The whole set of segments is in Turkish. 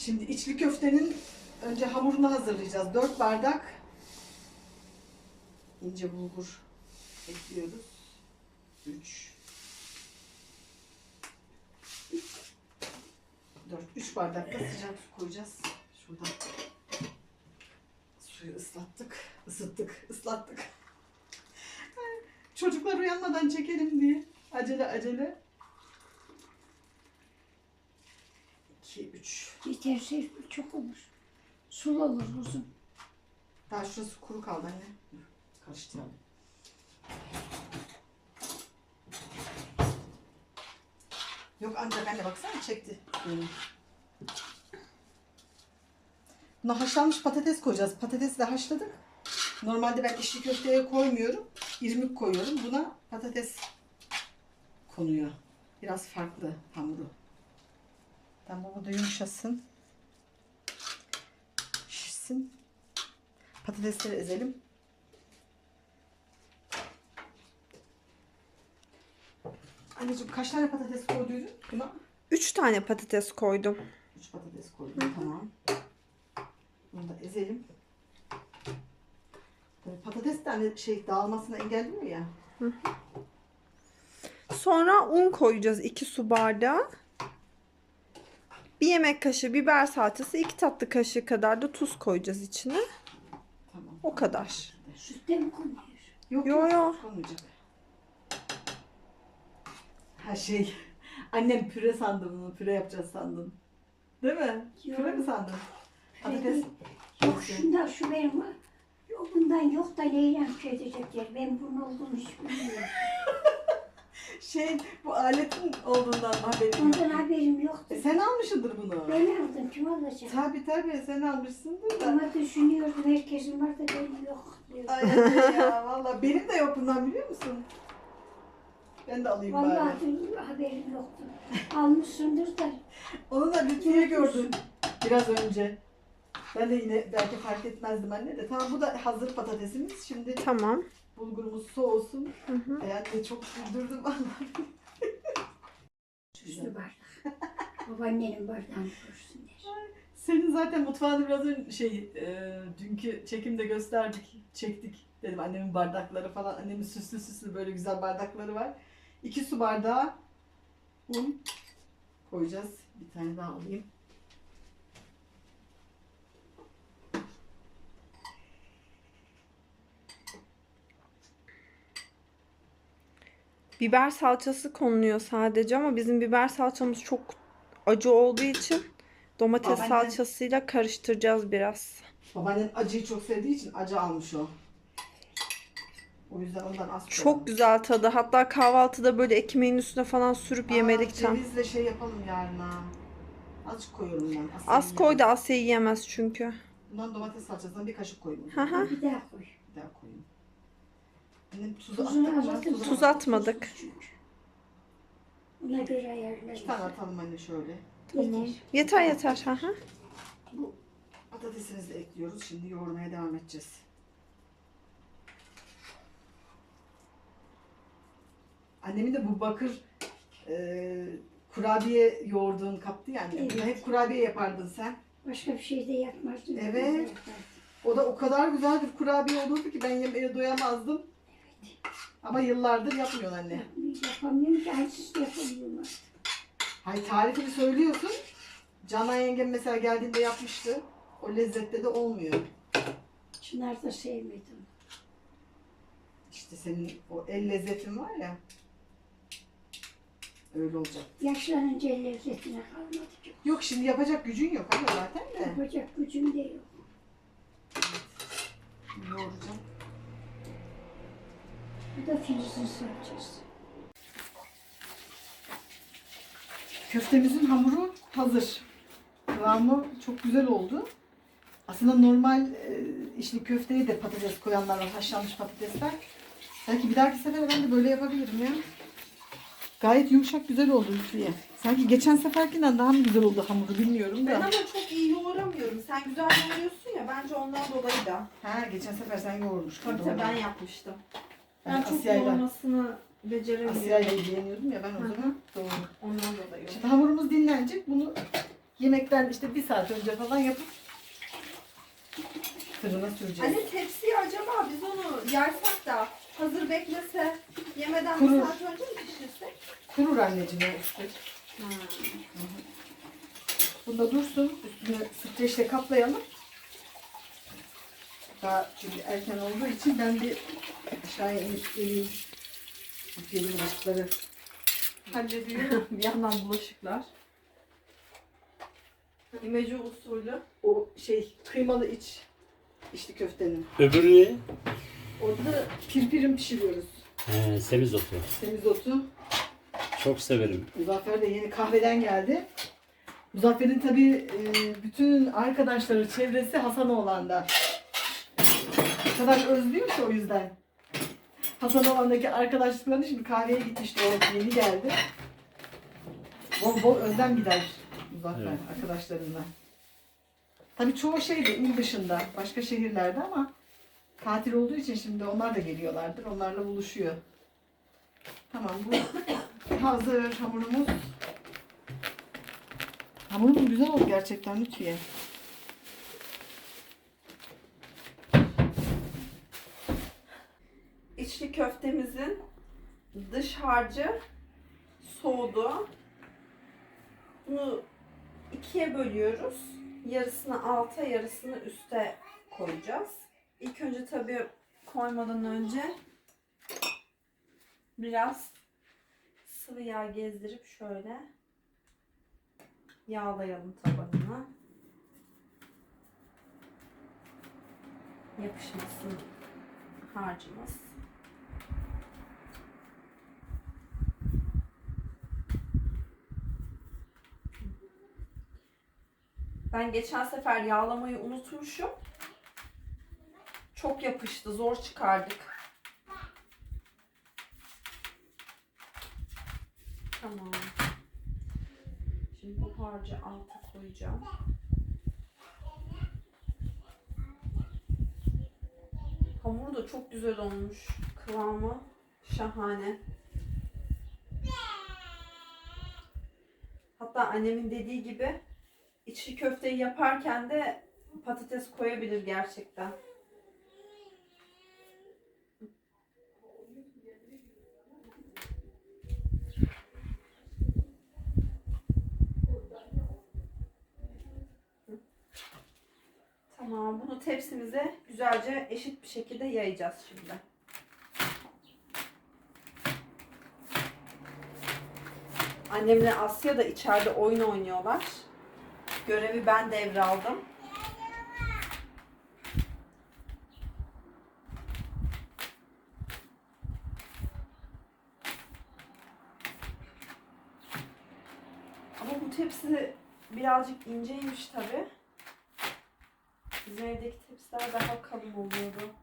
Şimdi içli köftenin önce hamurunu hazırlayacağız. 4 bardak ince bulgur ekliyoruz. 3 4 3 bardak da sıcak su koyacağız. Şuradan suyu ıslattık, ısıttık, ıslattık. Çocuklar uyanmadan çekelim diye. Acele acele. 2 3 Yeterse çok olur. Sulu olur uzun. Daha şurası kuru kaldı anne. Karıştıralım. Yok ancak anne baksana çekti. Benim. Buna haşlanmış patates koyacağız. Patatesi de haşladık. Normalde ben içli köfteye koymuyorum. İrmik koyuyorum. Buna patates konuyor. Biraz farklı hamuru. Tamam bu da yumuşasın. Şişsin. Patatesleri ezelim. Anneciğim kaç tane patates koyduydun buna? 3 tane patates koydum. 3 patates koydum. Tamam. Bunu da ezelim. Tabii patates de hani şey dağılmasını engelliyor ya. Sonra un koyacağız 2 su bardağı. Bir yemek kaşığı biber salçası, 2 tatlı kaşığı kadar da tuz koyacağız içine. Tamam. O kadar. Sütte mi konuyor? Yok Yo, yok. yo. Konmayacak. Ha şey. Annem püre sandı bunu. Püre yapacağız sandın. Değil mi? Yo. Püre mi sandın? Patates. Peki. Yok şunda şu benim var. Yok bundan yok da neyle şey edecekler. Ben bunun olduğunu hiç bilmiyorum. Şey bu aletin olduğundan haberim yok. Ondan haberim yoktu. E, sen almışsındır bunu. Ben aldım kim alacak? Tabii tabii sen almışsındır da. Ama düşünüyordum herkesin var da benim yok. diyor. Ay ya valla benim de yok bundan biliyor musun? Ben de alayım bari. Vallahi dün haberim yoktu. Almışsındır da. Onu da Lütfiye gördüm biraz önce. Ben de yine belki fark etmezdim anne de. Tamam bu da hazır patatesimiz. Şimdi Tamam. Bulgurumuz soğusun. Hı hı. Çok güldürdüm vallahi. Süslü bardak. Babaannenin bardağını görsünler. Senin zaten mutfağını biraz önce şey e, dünkü çekimde gösterdik, çektik. Dedim annemin bardakları falan. Annemin süslü süslü böyle güzel bardakları var. İki su bardağı un koyacağız. Bir tane daha alayım. Biber salçası konuluyor sadece ama bizim biber salçamız çok acı olduğu için domates Babaanne- salçasıyla karıştıracağız biraz. Babaannen acıyı çok sevdiği için acı almış o. O yüzden ondan az Çok koyalım. güzel tadı. Hatta kahvaltıda böyle ekmeğin üstüne falan sürüp Aa, yemelik tam. Cevizle şey yapalım yarına. Azıcık koyuyorum ben. Asya Az koy da yiyemez. Asya yiyemez çünkü. Bundan domates salçasından bir kaşık koyayım. Hı hı. Bir daha koy. Bir daha koyayım. Annem tuzu Tuzunu attık Tuz atmadık. Ona göre ayarlarız. İki tane atalım anne şöyle. Tamam. Yeter. Yeter yeter. Hı hı. Bu patatesimizi de ekliyoruz. Şimdi yoğurmaya devam edeceğiz. Annemin de bu bakır e, kurabiye yoğurduğun kaptı yani. Evet. Bunu hep kurabiye yapardın sen. Başka bir şey de yapmazdım. Evet. O da o kadar güzel bir kurabiye olurdu ki ben yemeye doyamazdım. Ama yıllardır yapmıyorsun anne. Yapamıyorum ki aynısız yapamıyorum artık. Hay tarifini söylüyorsun. Canan yengem mesela geldiğinde yapmıştı. O lezzette de olmuyor. Çınar da sevmedim. İşte senin o el lezzetin var ya. Öyle olacak. Yaşlanınca el lezzetine kalmadı ki. Yok şimdi yapacak gücün yok ama zaten de. Yapacak gücüm de yok. Yoğuracağım. Bu da Filiz'in salçası. Köftemizin hamuru hazır. Kıvamı çok güzel oldu. Aslında normal e, içli köfteye de patates koyanlar var. Haşlanmış patatesler. Belki bir dahaki sefer ben de böyle yapabilirim ya. Gayet yumuşak güzel oldu Lütfiye. Sanki geçen seferkinden daha mı güzel oldu hamuru bilmiyorum Ben da. ama çok iyi yoğuramıyorum. Sen güzel yoğuruyorsun ya bence ondan dolayı da. Ha geçen sefer sen yoğurmuştun. Tabii tabii ben yapmıştım. Ben Ben çok Asya'yla, yoğurmasını beceremiyorum. Asya'yla ilgileniyordum ya ben o zaman. Doğru. Ondan dolayı. Şimdi hamurumuz dinlenecek. Bunu Yemekten işte bir saat önce falan yapıp fırına süreceğiz. Anne tepsiyi acaba biz onu yersek da hazır beklese yemeden Kurur. bir saat önce mi pişirsek? Kurur anneciğim o üstü. Bunda dursun. Üstünü streçle kaplayalım. Daha şimdi erken olduğu için ben bir aşağıya inip geleyim. Gelin ışıkları. Hallediyor. bir yandan bulaşıklar. İmece usulü. O şey kıymalı iç içli köftenin. Öbürü ne? Orada pirpirim pişiriyoruz. He, semizotu. Semizotu. Çok severim. Muzaffer de yeni kahveden geldi. Muzaffer'in tabii e, bütün arkadaşları, çevresi Hasanoğlan'da. Kadar özlüyor ki o yüzden. Hasanoğlan'daki arkadaşlıklarını şimdi kahveye gitmişti o yeni geldi. Bol bol özlem gider Muzaffer Evet. arkadaşlarından. Tabii çoğu şey de il dışında, başka şehirlerde ama tatil olduğu için şimdi onlar da geliyorlardır. Onlarla buluşuyor. Tamam bu hazır hamurumuz. Hamurumuz güzel oldu gerçekten Lütfiye. İçli köftemizin dış harcı soğudu. Bunu ikiye bölüyoruz. Yarısını alta, yarısını üste koyacağız. İlk önce tabii koymadan önce biraz sıvı yağ gezdirip şöyle yağlayalım tabanına. Yapışmasın harcımız. Ben geçen sefer yağlamayı unutmuşum. Çok yapıştı, zor çıkardık. Tamam. Şimdi bu harcı alta koyacağım. Hamuru da çok güzel olmuş. Kıvamı şahane. Hatta annemin dediği gibi içli köfteyi yaparken de patates koyabilir gerçekten. Tamam, bunu tepsimize güzelce eşit bir şekilde yayacağız şimdi. Annemle Asya da içeride oyun oynuyorlar. Görevi ben devraldım. Ama bu tepsi birazcık inceymiş tabi. Bizim evdeki tepsiler daha kalın oluyordu.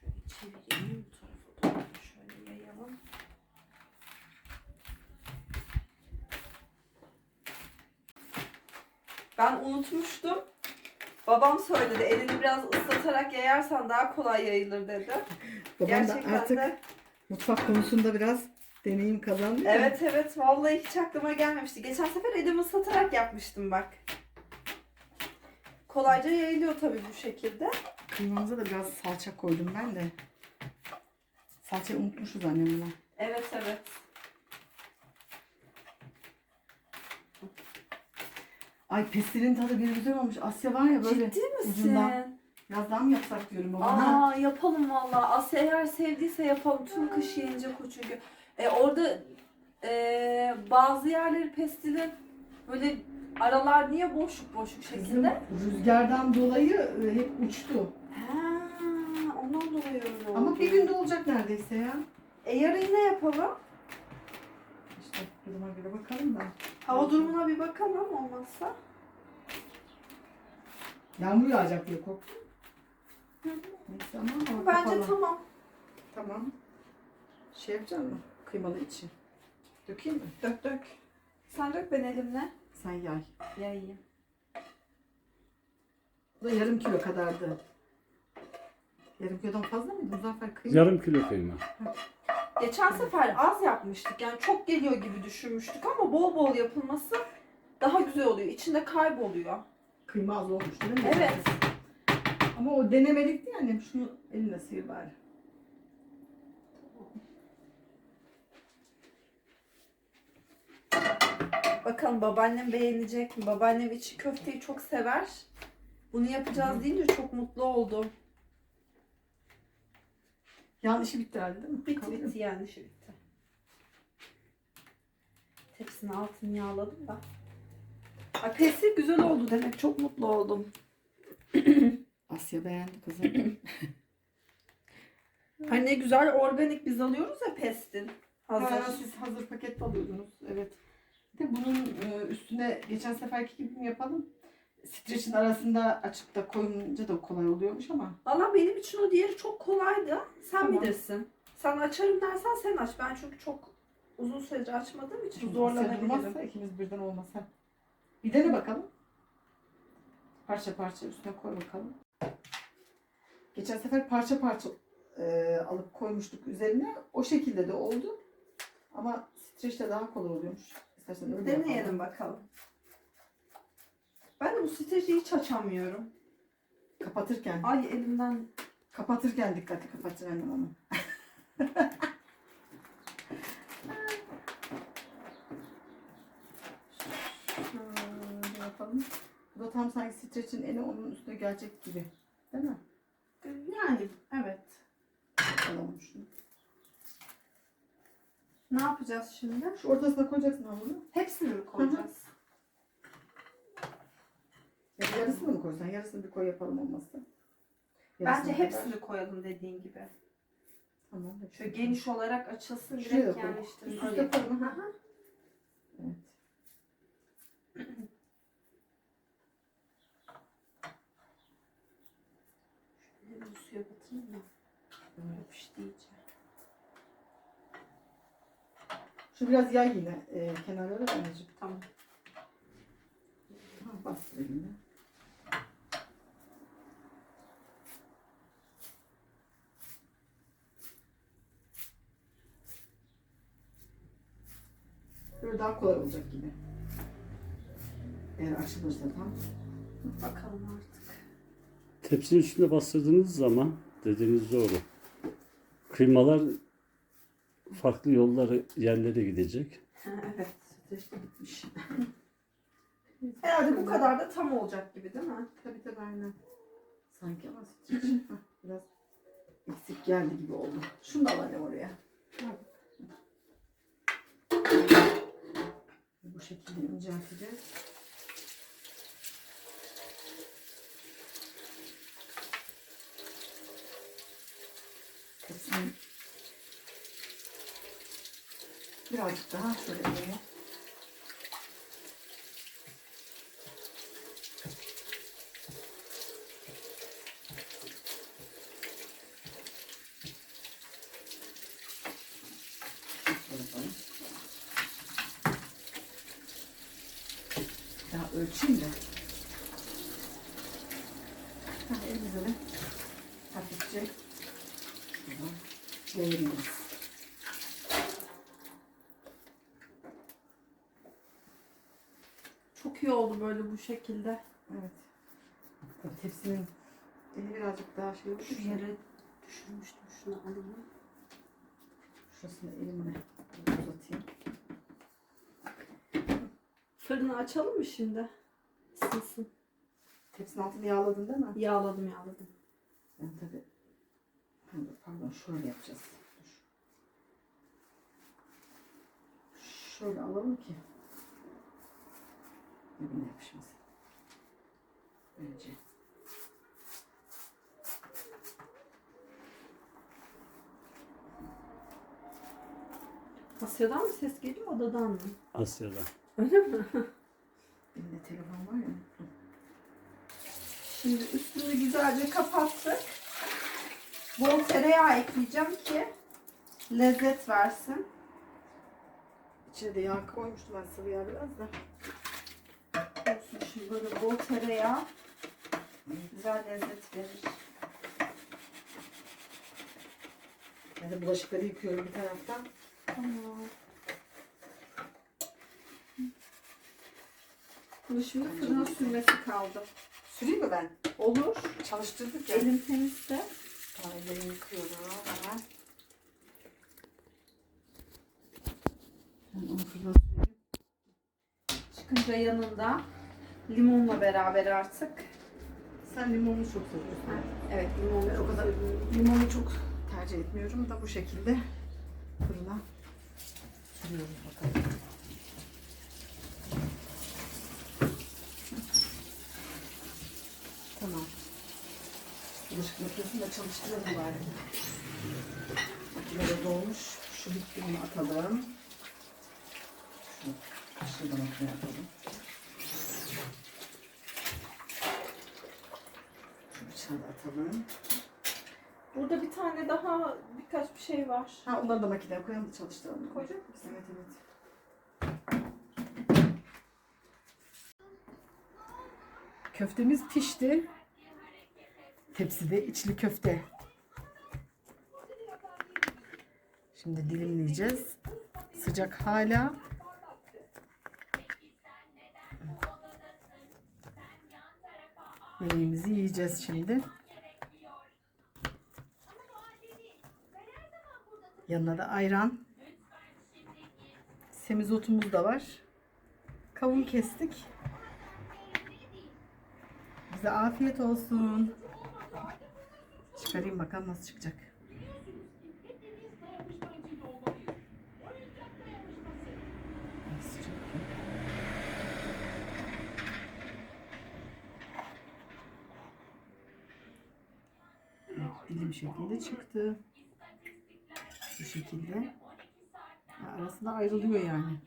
Şöyle çevireyim bu tarafa doğru şöyle yayalım. Ben unutmuştum. Babam söyledi elini biraz ıslatarak yayarsan daha kolay yayılır dedi. Babam da Gerçekten artık de. mutfak konusunda biraz deneyim kazandı. Evet evet vallahi hiç aklıma gelmemişti. Geçen sefer elimi ıslatarak yapmıştım bak. Kolayca yayılıyor tabii bu şekilde. Kıymamıza da biraz salça koydum ben de. Salçayı unutmuşuz annemle. Evet evet. Ay pestilin tadı bir güzel olmuş. Asya var ya böyle Ciddi misin? ucundan. Daha mı yapsak diyorum babana. Aa yapalım valla. Asya eğer sevdiyse yapalım. Tüm kış yiyince ko çünkü. E, orada e, bazı yerleri pestilin böyle aralar niye boşluk boşluk şekilde? rüzgardan dolayı e, hep uçtu. Ha, ondan dolayı öyle oldu. Ama bir günde olacak neredeyse ya. E yarın yine yapalım. Duruma göre bakalım da. Hava durumuna bir bakalım olmazsa. Yağmur yağacak diye korktum. Neyse ama hava Bence kapalı. tamam. Tamam. Şey yapacak mı? Kıymalı içi. Dökeyim mi? Dök dök. Sen dök ben elimle. Sen yay. Yayayım. Bu da yarım kilo kadardı. Yarım kilodan fazla mıydı Muzaffer kıyma? Yarım kilo kıyma. Geçen sefer az yapmıştık. Yani çok geliyor gibi düşünmüştük ama bol bol yapılması daha güzel oluyor. İçinde kayboluyor. Kıyma az olmuş değil mi? Evet. Ama o denemelikti yani. Şunu eline sıyır bari. Bakalım babaannem beğenecek mi? Babaannem içi köfteyi çok sever. Bunu yapacağız deyince çok mutlu oldum. Yan işi bitti herhalde değil mi? Bitti bitti yani işi bitti. Tepsinin altını yağladım da. Ay pesti güzel oldu demek. Çok mutlu oldum. Asya beğendi kızım. Hani ne güzel organik biz alıyoruz ya pestin. Hazır. Ha, siz hazır paket alıyordunuz. Evet. Bir de bunun e, üstüne geçen seferki gibi mi yapalım? Streçin arasında açıp da koyunca da kolay oluyormuş ama. Valla benim için o diğeri çok kolaydı. Sen Tamam. bilirsin. Sen açarım dersen sen aç. Ben çünkü çok uzun süredir açmadığım için Asya zorlanabilirim. durmazsa ikimiz birden olmasa. Bir dene bakalım. Parça parça üstüne koy bakalım. Geçen sefer parça parça e, alıp koymuştuk üzerine. O şekilde de oldu. Ama streçte daha kolay oluyormuş. İstersen öyle yapalım. Deneyelim bakalım. Ben bu stresi hiç açamıyorum. Kapatırken. Ay elimden Kapatırken dikkatli kapatın annem onu. Şöyle yapalım. Bu da tam sanki streçin eni onun üstüne gelecek gibi. Değil mi? yani evet. Alalım şunu. Ne yapacağız şimdi? Şu ortasına koyacaksın hamuru. Hepsini mi koyacağız? Ya da yarısını mı koysan? Yarısını bir koy yapalım olmazsa. Bence Yarısına hepsini kadar. koyalım dediğin gibi. Tamam. Şöyle geniş olarak açılsın Şuraya direkt koy. yerleştirin. Üst üste koyma. ha. Aha. Evet. Şöyle bir suya batırayım da yapıştı iyice. Şu biraz yay yine e, kenarlara da anneciğim. Tamam. Ha, bastır eline. Böyle daha kolay olacak gibi. Eğer açılırsa tam. Bakalım artık. Tepsinin üstüne bastırdığınız zaman dediğiniz doğru. Kıymalar farklı yollara, yerlere gidecek. evet. Streçte bitmiş. Herhalde bu kadar da tam olacak gibi değil mi? Tabii tabii aynen. Sanki ama hah, biraz eksik geldi gibi oldu. Şunu da alalım oraya. Bu şekilde incelteceğiz. Tepsinin birazcık daha. Şöyle yapalım. Daha ölçeyim de. Ha, elimize de hafifçe şuradan. Çok iyi oldu böyle bu şekilde. Evet. Tabii tepsinin eli birazcık daha şey oldu. Şu yere düşürmüştüm şunu alayım. Şurasını elimle uzatayım. Fırını açalım mı şimdi? Isınsın. Tepsinin altını yağladın değil mi? Yağladım yağladım. Ben tabii pardon, pardon şöyle yapacağız. Dur. Şöyle alalım ki birbirine yapışmasın. Önce. Asya'dan mı ses geliyor odadan mı? Asya'da. Öyle mi? Elimde telefon var ya. Şimdi üstünü güzelce kapattık. Bol tereyağı ekleyeceğim ki lezzet versin. İçine de yağ koymuştum ben sıvı yağ biraz da. Olsun şimdi böyle bol tereyağı güzel lezzet verir. Ben de bulaşıkları yıkıyorum bir taraftan. Tamam. Bunu şimdi fırına sürmesi kaldı. Süreyim mi ben? Olur. Çalıştırdık ya. Elim temizse. Tamam, yıkıyorum hemen. Ben onu fırına süreyim. Çıkınca yanında limonla beraber artık. Sen limonlu çok seviyorsun. Evet limonla Ben o kadar limonu çok tercih etmiyorum da bu şekilde fırına sürüyoruz bakalım. Tamam. Bulaşık makinesini de çalıştıralım bari. Makinede dolmuş. Şu bitti bunu atalım. Şunu kaşığı da makineye atalım. Şu bıçağı da atalım. Burada bir tane daha birkaç bir şey var. Ha onları da makineye koyalım da çalıştıralım. Koyacak mısın? Evet evet. Köftemiz pişti. Tepside içli köfte. Şimdi dilimleyeceğiz. Sıcak hala. Yemeğimizi yiyeceğiz şimdi. Yanına da ayran. Semizotumuz da var. Kavun kestik. Bize afiyet olsun. Çıkarayım bakalım nasıl çıkacak. Nasıl çıktı? Dilim şeklinde çıktı. Bu şekilde. Ya arasında ayrılıyor yani.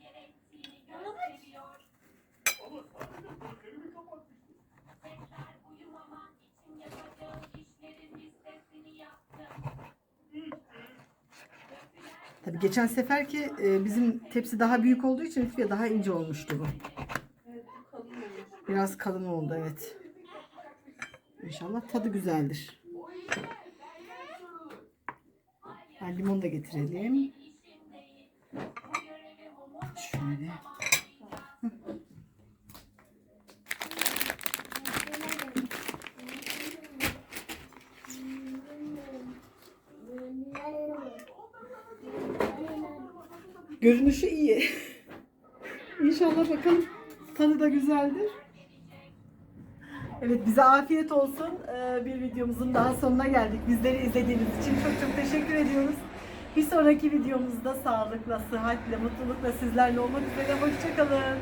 Tabii geçen seferki e, bizim tepsi daha büyük olduğu için Lütfiye daha ince olmuştu bu. Biraz kalın oldu evet. İnşallah tadı güzeldir. Ben limon da getirelim. Şöyle. Görünüşü iyi. İnşallah bakalım tadı da güzeldir. Evet bize afiyet olsun. Ee, Bir videomuzun daha sonuna geldik. Bizleri izlediğiniz için çok çok teşekkür ediyoruz. Bir sonraki videomuzda sağlıkla, sıhhatle, mutlulukla sizlerle olmak üzere. Hoşçakalın.